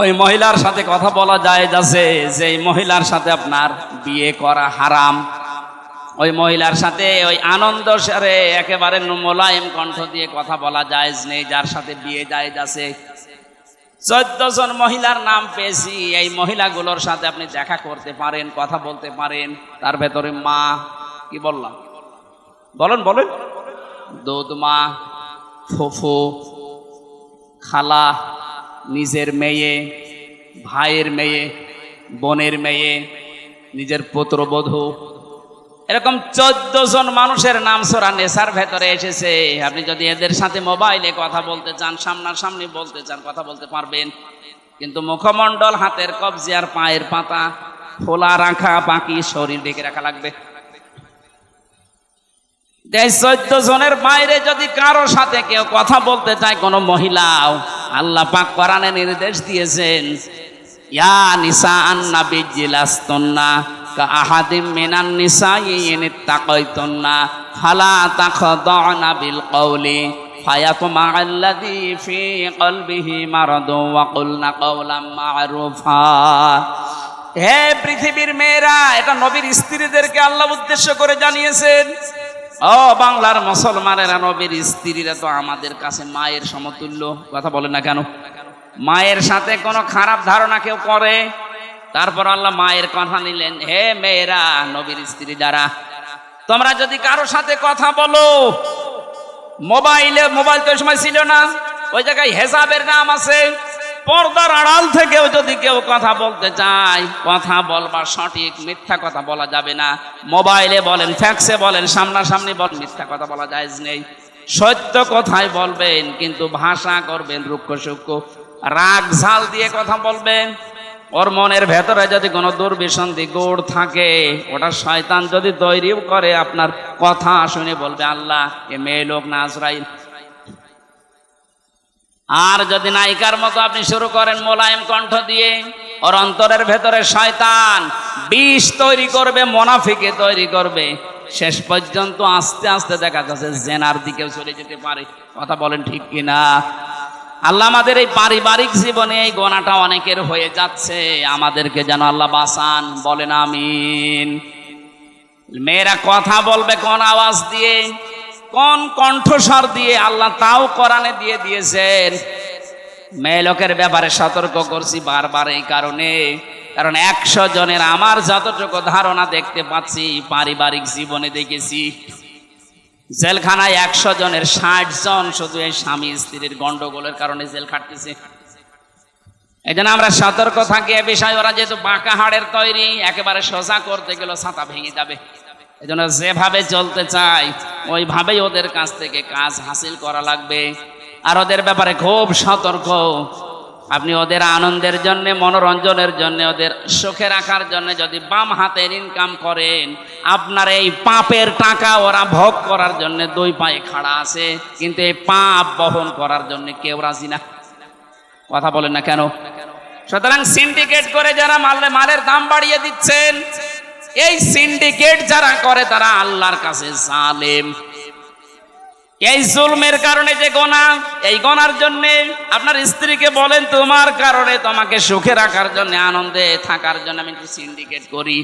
ওই মহিলার সাথে কথা বলা যায় যাচ্ছে যে মহিলার সাথে আপনার বিয়ে করা হারাম। ওই মহিলার সাথে ওই আনন্দ সারে একেবারে মোলায়েম কণ্ঠ দিয়ে কথা বলা যায় নেই যার সাথে বিয়ে যায় যাচ্ছে। চোদ্দ জন মহিলার নাম পেয়েছি, এই মহিলাগুলোর সাথে আপনি দেখা করতে পারেন, কথা বলতে পারেন। তার ভেতরে মা, কি বললাম? বলেন বলেন। দুধ মা, ফুফু, খালা নিজের মেয়ে, ভাইয়ের মেয়ে, বোনের মেয়ে, নিজের পুত্রবধূ। এরকম চোদ্দ জন মানুষের নাম সোরা নেশার ভেতরে এসেছে। আপনি যদি এদের সাথে মোবাইলে কথা বলতে চান, সামনাসামনি বলতে চান, কথা বলতে পারবেন। কিন্তু মুখমণ্ডল, হাতের কবজি আর পায়ের পাতা, খোলা রাখা, বাকি শরীর ঢেকে রাখা লাগবে। চোদ্দ জনের বাইরে যদি কারও সাথে কেউ কথা বলতে চায় কোনো মহিলাও আল্লাহ পাক কোরআনে নির্দেশ দিয়েছেন, ইয়া নিসা আন্না বিজিলাস্তন্না কা আহাদিম মিনান নিসা ইন তাকাইতন্না ফালা তাখদানা বিল কওলি ফায়াতমা আল্লাযী ফি কলবিহি মারাদু ওয়া কুলনা কাওলাম মা'রুফা। হে পৃথিবীর মেয়েরা, এটা নবীর স্ত্রীদেরকে আল্লাহ উদ্দেশ্য করে জানিয়েছেন ও বাংলার মুসলমানেরা, নবীর স্ত্রীরা তো আমাদের কাছে মায়ের সমতুল্য। কথা বলে না কেন? মায়ের সাথে কোনো খারাপ ধারণা কেউ করে? তারপর আল্লাহ মায়ের কথা নিলেন, হে মেয়েরা, নবীর স্ত্রী দ্বারা তোমরা যদি কারও সাথে কথা বলো, মোবাইলে, মোবাইল তো সময় ছিল না, ওই জায়গায় হেসাবের নাম আছে পর্দার আড়াল থেকেও যদি কেউ কথা বলতে চায়, কথা বলবার সঠিক মিথ্যা কথা বলা যাবে না। মোবাইলে বলেন, ফ্যাক্সে বলেন, সামনাসামনি বল মিথ্যা কথা বলা যায় নেই। সত্য কথাই বলবেন, কিন্তু ভাষা করবেন রুক্ষ সূক্ষ্ম। রাগ, ঝাল দিয়ে কথা বলবেন। ওর মনের ভেতরে যদি কোনো দুর্বিসন্ধি গোড় থাকে, ওটা শয়তান যদি তৈরিও করে, আপনার কথা শুনে বলবে, আল্লাহ, এ মেয়ে লোক না আজরাইল আর যদি নায়িকার মতো আপনি শুরু করেন মোলায়েম কণ্ঠ দিয়ে, ওর অন্তরের ভেতরে শয়তান বিষ তৈরি করবে, মোনাফিকে তৈরি করবে। শেষ পর্যন্ত আস্তে আস্তে দেখা যাচ্ছে জেনার দিকেও চলে যেতে পারে। কথা বলেন ঠিক কিনা? আল্লাহ আমাদের এই পারিবারিক জীবনে এই গোনাটা অনেকের হয়ে যাচ্ছে। আমাদেরকে যেন আল্লাহ বাসান বলেন আমিন। মেয়েরা কথা বলবে কোন আওয়াজ দিয়ে কোন কণ্ঠস্বর দিয়ে আল্লাহ তাও কোরআনে দিয়ে দিয়েছেন? মেয়ে লোকের ব্যাপারে সতর্ক করছি বারবার এই কারণে। কারণ একশো জনের আমার যতটুকু ধারণা দেখতে পাচ্ছি, পারিবারিক জীবনে দেখেছি, জেলখানায় একশো জনের ষাট জন শুধু এই স্বামী স্ত্রীর গন্ডগোলের কারণে জেল খাটতেছে। এই জন্য আমরা সতর্ক থাকি এ বিষয়ে। ওরা যেহেতু বাঁকা হাড়ের তৈরি, একেবারে সোজা করতে গেলে ছাতা ভেঙে যাবে। এই জন্য যেভাবে চলতে চায় ওইভাবেই ওদের কাছ থেকে কাজ হাসিল করা লাগবে। আর ওদের ব্যাপারে খুব সতর্ক। আপনি ওদের আনন্দের জন্য, মনোরঞ্জনের জন্য, ওদের সুখে রাখার জন্য যদি বাম হাতের ইনকাম করেন, আপনার এই পাপের টাকা ওরা ভোগ করার জন্য দুই পায়ে খাড়া আছে। কিন্তু এই পাপ বহন করার জন্য কেউ রাজি না। কথা বলেন না কেন? সুতরাং সিন্ডিকেট করে যারা মালে মালের দাম বাড়িয়ে দিচ্ছেন এই সিন্ডিকেট যারা করে, তারা আল্লাহর কাছে জালেম। এই জুলমের কারণে যে গোনা, এই গোনার জন্য আপনার স্ত্রীকে বলেন, তোমার কারণে তোমাকে সুখে রাখার জন্য, আনন্দে থাকার জন্য আমি একটু সিন্ডিকেট করি।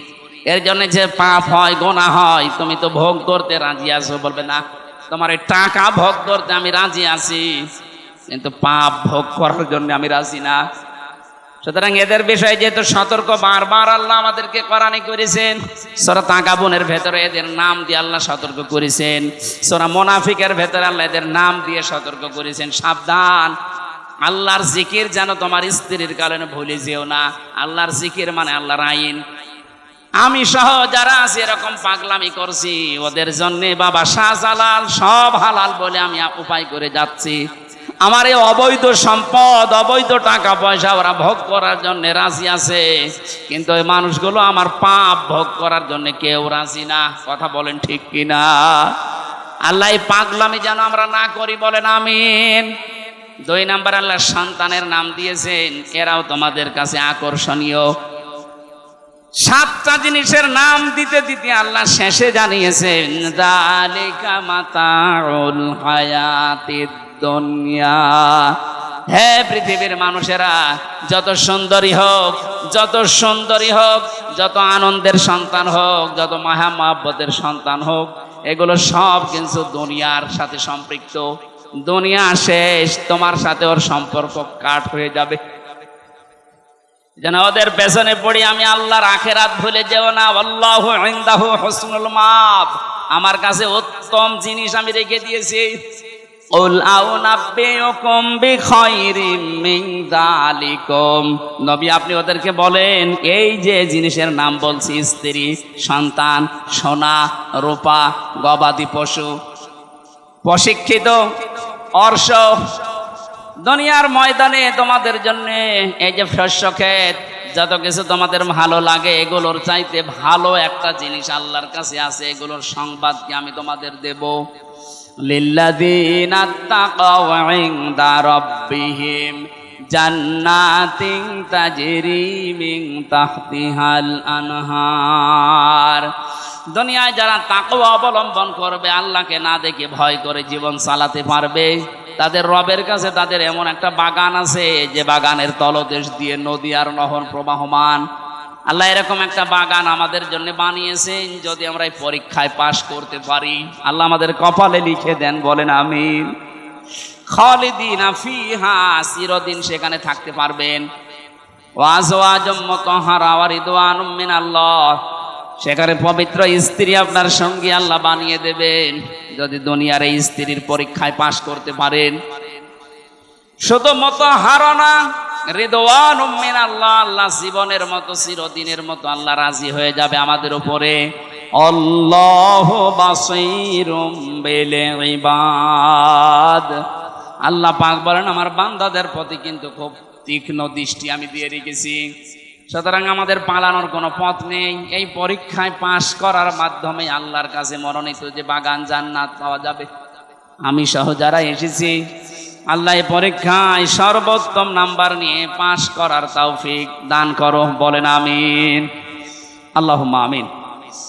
এর জন্য যে পাপ হয়, গোনা হয়, তুমি তো ভোগ করতে রাজি আছো। বলবে, না, তোমার এই টাকা ভোগ করতে আমি রাজি আছি, কিন্তু পাপ ভোগ করার জন্য আমি রাজি না। সুতরাং এদের বিষয়ে যেহেতু সতর্ক, বারবার আল্লাহ আমাদেরকে কোরআনে করেছেন। সোরা তাকাবনের ভেতরে এদের নাম দিয়ে আল্লাহ সতর্ক করেছেন। সোরা মোনাফিকের ভেতরে আল্লাহ এদের নাম দিয়ে সতর্ক করেছেন। সাবধান। আল্লাহর জিকির যেন তোমার স্ত্রীর কারণে ভুলে যেও না। আল্লাহর জিকির মানে আল্লাহর আইন। আমি সহ যারা আছে এরকম পাগলামি করছি, ওদের জন্যে বাবা শাহজালাল সব হালাল বলে আমি উপায় করে যাচ্ছি। আমার এই অবৈধ সম্পদ, অবৈধ টাকা পয়সা ওরা ভোগ করার জন্য রাজি আছে। কিন্তু ওই মানুষগুলো আমার পাপ ভোগ করার জন্য কেউ রাজি না। কথা বলেন ঠিক কিনা? আল্লাহ এই পাগলামি যেন আমরা না করি বলেন আমিন। দুই নাম্বার আল্লাহ সন্তানের নাম দিয়েছেন, এরাও তোমাদের কাছে আকর্ষণীয়। সাতটা জিনিসের নাম দিতে দিতে আল্লাহ শেষে জানিয়েছেন, দালিকা হায়াতিদ। দুনিয়া। হে পৃথিবীর মানুষেরা, যত সুন্দরী হোক, যত সুন্দরী হোক, যত আনন্দের সন্তান হোক, যত মাহা সন্তান হোক, এগুলো সব কিন্তু দুনিয়ার সাথে সম্পৃক্ত। দুনিয়া শেষ, তোমার সাথে ওর সম্পর্ক কাট হয়ে যাবে। যেন ওদের পেছনে পড়ি আমি আল্লাহর আখেরাত ভুলে যেও না। আল্লাহ ইনদাহু হুসনুল মাব আমার কাছে উত্তম জিনিস আমি রেখে দিয়েছি। উল আউনাব্বিউকুম বিখাইরিম মিন যালিকুম নবী, আপনি ওদেরকে বলেন, এই যে জিনিসের নাম বলছি, স্ত্রী, সন্তান, সোনা, রূপা, গবাদি পশু, প্রশিক্ষিত, অর্শ, দুনিয়ার ময়দানে তোমাদের জন্য এই যে শস্য ক্ষেত, যত কিছু তোমাদের ভালো লাগে, এগুলোর চাইতে ভালো একটা জিনিস আল্লাহর কাছে আছে, এগুলোর সংবাদ কি আমি তোমাদের দেব? লিল্লাযীনা তাকাও ইনদা রাব্বিহিম জান্নাতিন তাজরি মিন তাহতিহাল আনহার দুনিয়ায় যারা তাকওয়া অবলম্বন করবে, আল্লাহকে না দেখে ভয় করে জীবন চালাতে পারবে। তাদের রবের কাছে তাদের এমন একটা বাগান আছে, যে বাগানের তলদেশ দিয়ে নদী আর নহর প্রবাহমান। আল্লাহ এরকম একটা বাগান আমাদের জন্য বানিয়েছেন, যদি আমরা এই পরীক্ষায় পাশ করতে পারি। আল্লাহ আমাদের কপালে লিখে দেন, বলেন আমি খালিদিন ফিহা, চিরদিন সেখানে থাকতে পারবেন। মিনাল্লাহ। সেখানে পবিত্র স্ত্রী আপনার সঙ্গী আল্লাহ বানিয়ে দেবেন, যদি দুনিয়ার এই স্ত্রীর পরীক্ষায় পাশ করতে পারেন। শুধু মতো হারানা রেদওয়ান উম্মিন আল্লাহ আল্লাহ জীবনের মতো, চিরদিনের মতো আল্লাহ রাজি হয়ে যাবে আমাদের উপরে। অল্লাহ বিল ইবাদ। আল্লাহ পাক বলেন, আমার বান্দাদের প্রতি কিন্তু খুব তীক্ষ্ণ দৃষ্টি আমি দিয়ে রেখেছি। সুতরাং আমাদের পালানোর কোনো পথ নেই। এই পরীক্ষায় পাশ করার মাধ্যমে আল্লাহর কাছে মনোনীত যে বাগান জান্নাত পাওয়া যাবে। আমি সহ যারা এসেছি আল্লাহ পরীক্ষায় সর্বোত্তম নাম্বার নিয়ে পাশ করার তৌফিক দান করো বলেন আমিন। আল্লাহ আমিন।